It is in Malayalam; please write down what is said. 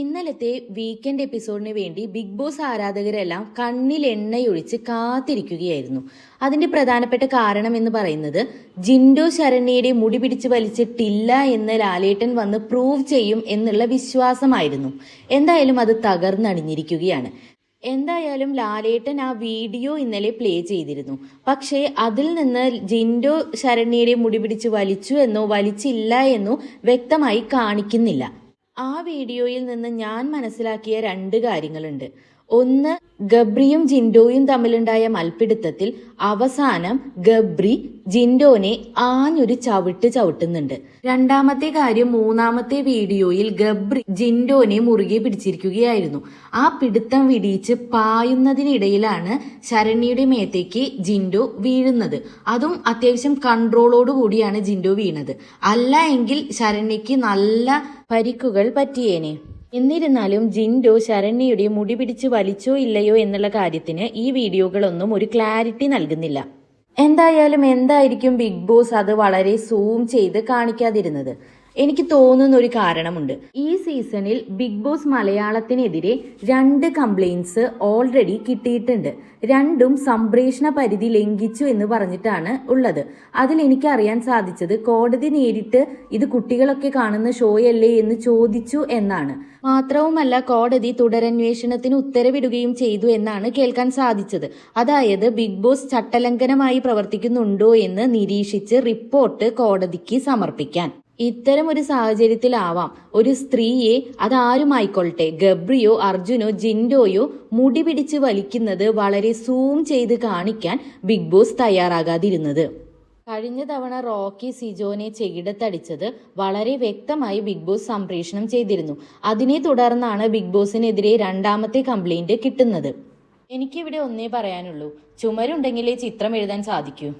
ഇന്നലത്തെ വീക്കെൻഡ് എപ്പിസോഡിന് വേണ്ടി ബിഗ് ബോസ് ആരാധകരെല്ലാം കണ്ണിൽ എണ്ണയൊഴിച്ച് കാത്തിരിക്കുകയായിരുന്നു. അതിന്റെ പ്രധാനപ്പെട്ട കാരണം എന്ന് പറയുന്നത് ജിൻഡോ ശരണ്യയുടെ മുടി പിടിച്ച് വലിച്ചിട്ടില്ല എന്ന് ലാലേട്ടൻ വന്ന് പ്രൂവ് ചെയ്യും എന്നുള്ള വിശ്വാസമായിരുന്നു. എന്തായാലും അത് തകർന്നടിഞ്ഞിരിക്കുകയാണ് എന്തായാലും ലാലേട്ടൻ ആ വീഡിയോ ഇന്നലെ പ്ലേ ചെയ്തിരുന്നു. പക്ഷേ അതിൽ നിന്ന് ജിൻഡോ ശരണ്യയുടെ മുടി പിടിച്ച് വലിച്ചു എന്നോ വലിച്ചില്ല എന്നോ വ്യക്തമായി കാണിക്കുന്നില്ല. ആ വീഡിയോയിൽ നിന്ന് ഞാൻ മനസ്സിലാക്കിയ രണ്ട് കാര്യങ്ങളുണ്ട്. ഒന്ന് ഗബ്രിയും ജിൻഡോയും തമ്മിലുണ്ടായ മൽപ്പിടുത്തത്തിൽ അവസാനം ഗബ്രി ജിൻഡോനെ ആഞ്ഞൊരു ചവിട്ട് ചവിട്ടുന്നുണ്ട്. രണ്ടാമത്തെ കാര്യം മൂന്നാമത്തെ വീഡിയോയിൽ ഗബ്രി ജിൻഡോനെ മുറുകെ പിടിച്ചിരിക്കുകയായിരുന്നു. ആ പിടുത്തം വിടിയിച്ച് പായുന്നതിനിടയിലാണ് ശരണ്യയുടെ മേത്തേക്ക് ജിൻഡോ വീഴുന്നത്. അതും അത്യാവശ്യം കൺട്രോളോട് കൂടിയാണ് ജിൻഡോ വീണത്. അല്ല എങ്കിൽ നല്ല പരിക്കുകൾ പറ്റിയേനെ. എന്നിരുന്നാലും ജിൻഡോ ശരണ്യയുടെ മുടി പിടിച്ച് വലിച്ചോ ഇല്ലയോ എന്നുള്ള കാര്യത്തിന് ഈ വീഡിയോകളൊന്നും ഒരു ക്ലാരിറ്റി നൽകുന്നില്ല. എന്തായാലും എന്തായിരിക്കും ബിഗ് ബോസ് അത് വളരെ സൂം ചെയ്ത് കാണിക്കാതിരുന്നത്? എനിക്ക് തോന്നുന്ന ഒരു കാരണമുണ്ട്. ഈ സീസണിൽ ബിഗ് ബോസ് മലയാളത്തിനെതിരെ രണ്ട് കംപ്ലൈൻസ് ഓൾറെഡി കിട്ടിയിട്ടുണ്ട്. രണ്ടും സംപ്രേഷണ പരിധി ലംഘിച്ചു എന്ന് പറഞ്ഞിട്ടാണ് ഉള്ളത്. അതിൽ എനിക്ക് അറിയാൻ സാധിച്ചത് കോടതി നേരിട്ട് ഇത് കുട്ടികളൊക്കെ കാണുന്ന ഷോയല്ലേ എന്ന് ചോദിച്ചു എന്നാണ്. മാത്രവുമല്ല കോടതി തുടരന്വേഷണത്തിന് ഉത്തരവിടുകയും ചെയ്തു എന്നാണ് കേൾക്കാൻ സാധിച്ചത്. അതായത് ബിഗ് ബോസ് ചട്ടലംഘനമായി പ്രവർത്തിക്കുന്നുണ്ടോ എന്ന് നിരീക്ഷിച്ച് റിപ്പോർട്ട് കോടതിക്ക് സമർപ്പിക്കാൻ. ഇത്തരം ഒരു സാഹചര്യത്തിലാവാം ഒരു സ്ത്രീയെ അതാരുമായിക്കൊള്ളട്ടെ? ഗബ്രിയോ അർജുനോ ജിൻഡോയോ മുടി പിടിച്ച് വലിക്കുന്നത് വളരെ സൂം ചെയ്ത് കാണിക്കാൻ ബിഗ് ബോസ് തയ്യാറാകാതിരുന്നത്. കഴിഞ്ഞ തവണ റോക്കി സിജോനെ ചെകിടത്തടിച്ചത് വളരെ വ്യക്തമായി ബിഗ് ബോസ് സംപ്രേഷണം ചെയ്തിരുന്നു. അതിനെ തുടർന്നാണ് ബിഗ് ബോസിനെതിരെ രണ്ടാമത്തെ കംപ്ലൈന്റ് കിട്ടുന്നത്. എനിക്കിവിടെ ഒന്നേ പറയാനുള്ളൂ. ചുമരുണ്ടെങ്കിലേ ചിത്രം എഴുതാൻ സാധിക്കൂ.